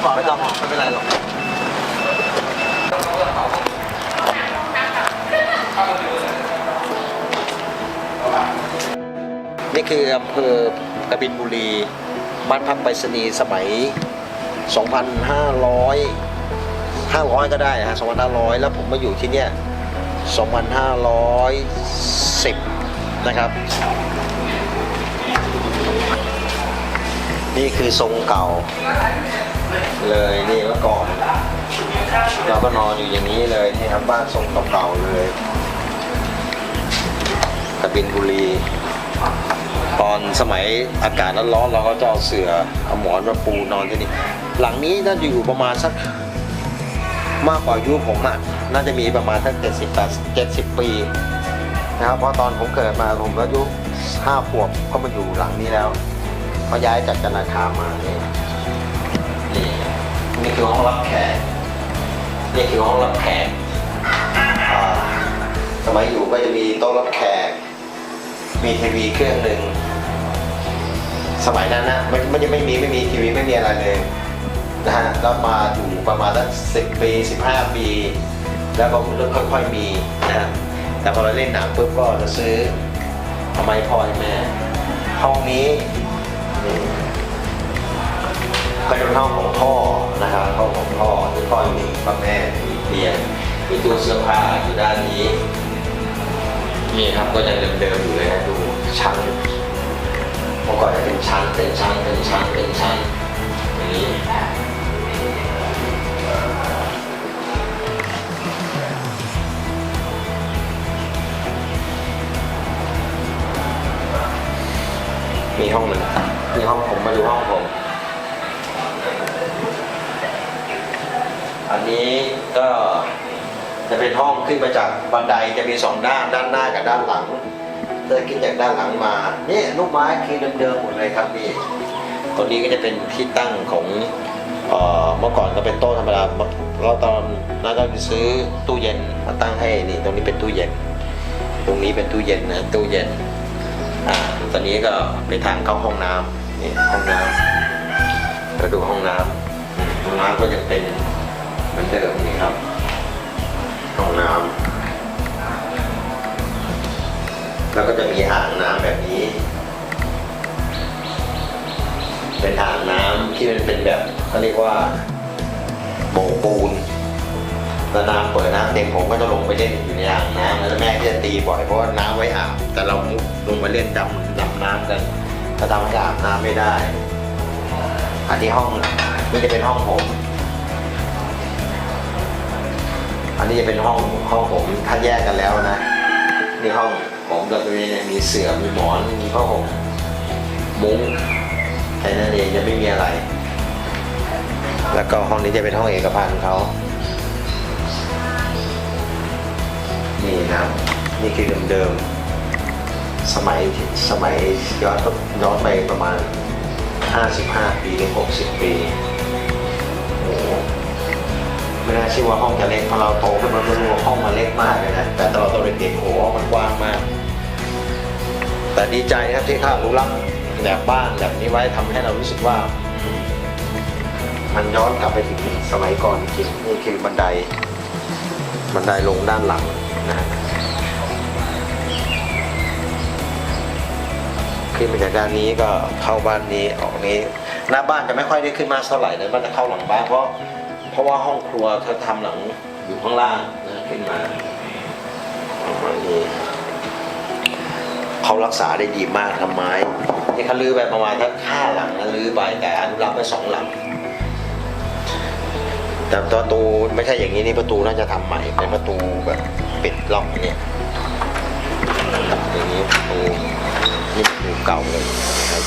รือเปล่าไม่ต้องไม่เป็นไรหรอกนี่คืออำเภอกบินบุรี บ้านพักไปรษณีย์สมัย 2,500 500 ก็ได้ฮะ2,500 แล้วผมมาอยู่ที่เนี่ย2,510 นะครับ นี่คือทรงเก่า เลยนี่เมื่อก่อน เราก็นอนอยู่อย่างนี้เลยนี่ครับบ้านทรงเก่าๆเลยกบินบุรี ตอนสมัยอากาศร้อนๆเราก็จะเอาเสือเอาหมอนมาปูนอนที่นี่ หลังนี้น่าจะอยู่ประมาณสักมากกว่าอายุผมอะน่าจะมีประมาณสักเจ็ดสิบแปดเจ็ดสิบปีนะครับเพราะตอนผมเกิดมาผมอายุห้าขวบก็มาอยู่หลังนี้แล้วมาย้ายจากจันทาคามานี่นี่นี่คื อห้องรับแขกนี่คือห้องรับแขกอ่าสมัยอยู่ก็จะมีโต๊ะรับแขก มีทีวีเครื่องหนึ่ง สมัยนั้นนะมันมันยังไม่มีไม่มีทีวีไม่มีอะไรเลยนะฮะแล้วมาอยู่ประมาณสักสิบปีสิบห้าปี แล้วก็เริ่มค่อยๆมีนะฮะแต่พอเราเล่นหนังปุ๊บก็จะซื้อเอาไมพอให้แม่ห้องนี้ ก็จะเป็นห้องของพ่อนะครับห้องของพ่อที่พ่อมีพ่อแม่มีเตียงมีตู้เสื้อผ้าอยู่ด้านนี้นี่ครับก็ยังเดิมๆอยู่เลยนะดูชั้นเมื่อก่อนจะเป็นชั้นเป็นชั้นเป็นชั้นเป็นชั้นอย่างนี้มีห้องหนึ่งมีห้องผมมาดูห้องผม อันนี้ก็จะเป็นห้องขึ้นมาจากบันไดจะมีสองด้านด้านหน้ากับด้านหลังถ้าขึ้นจากด้านหลังมาเนี่ยลูกไม้คือเดิมๆหมดเลยครับนี่ตรงนี้ก็จะเป็นที่ตั้งของเมื่อก่อนก็เป็นโต๊ะธรรมดาเราตอนนั้นก็ซื้อตู้เย็นมาตั้งให้นี่ตรงนี้เป็นตู้เย็น ตรงนี้เป็นตู้เย็นนะตู้เย็นอ่าตอนนี้ก็ไปทางเข้าห้องน้ำนี่ห้องน้ำเราดูห้องน้ำห้องน้ำก็ยังเป็น เหมือนเดิมนี่ครับห้องน้ำแล้วก็จะมีอ่างน้ำแบบนี้ เป็นอ่างน้ำที่มันเป็นแบบเขาเรียกว่าโบกปูนแล้วน้ำเปิดน้ำเต็มผมก็จะลงไปเล่นอยู่ในอ่างน้ำแล้วแม่ก็จะตีบ่อยเพราะว่าน้ำไว้อาบแต่เราลงไปเล่นดำดำน้ำกันก็ทำให้อาบน้ำไม่ได้ อันนี้ห้องนี่จะเป็นห้องผม อันนี้จะเป็นห้องห้องผมถ้าแยกกันแล้วนะนี่ห้องผมกับตัวนี้เนี่ยมีเสื่อมีหมอนมีผ้าห่มมุ้งแค่นั้นเองจะไม่มีอะไร แล้วก็ห้องนี้จะเป็นห้องเอกพันธ์เขานี่นะนี่คือเดิมๆสมัยสมัยย้อนย้อนไปประมาณ 55 ปีถึง60 ปี น่าเชื่อว่าห้องจะเล็กพอเราโตขึ้นมาก็รู้ว่าห้องมันเล็กมากเลยนะแต่ตอนเราเด็กๆโอ้โหมันกว้างมาก แต่ดีใจครับที่ข้ารู้รักแบบบ้านแบบนี้ไว้ทำให้เรารู้สึกว่า มันย้อนกลับไปถึงสมัยก่อนจริงนี่คือบันได บันไดลงด้านหลังนะฮะขึ้นมาจากด้านนี้ก็เข้าบ้านนี้ออกนี้ หน้าบ้านจะไม่ค่อยได้ขึ้นมาเท่าไหร่เลยมันจะเข้าหลังบ้านเพราะ เพราะว่าห้องครัวเขาทำหลังอยู่ข้างล่างนะขึ้นมาประมาณนี้เขารักษาได้ดีมากทำไม้นี่เขาลื้อไปประมาณทักห้าหลังนะลื้อไปแต่อนุรักษ์ไปสองหลัง แต่ประตูไม่ใช่อย่างนี้นี่ประตูน่าจะทำใหม่เป็นประตูแบบปิดล็อกเนี่ยอย่างนี้ประตูนี่ประตูเก่าเลยนะครับ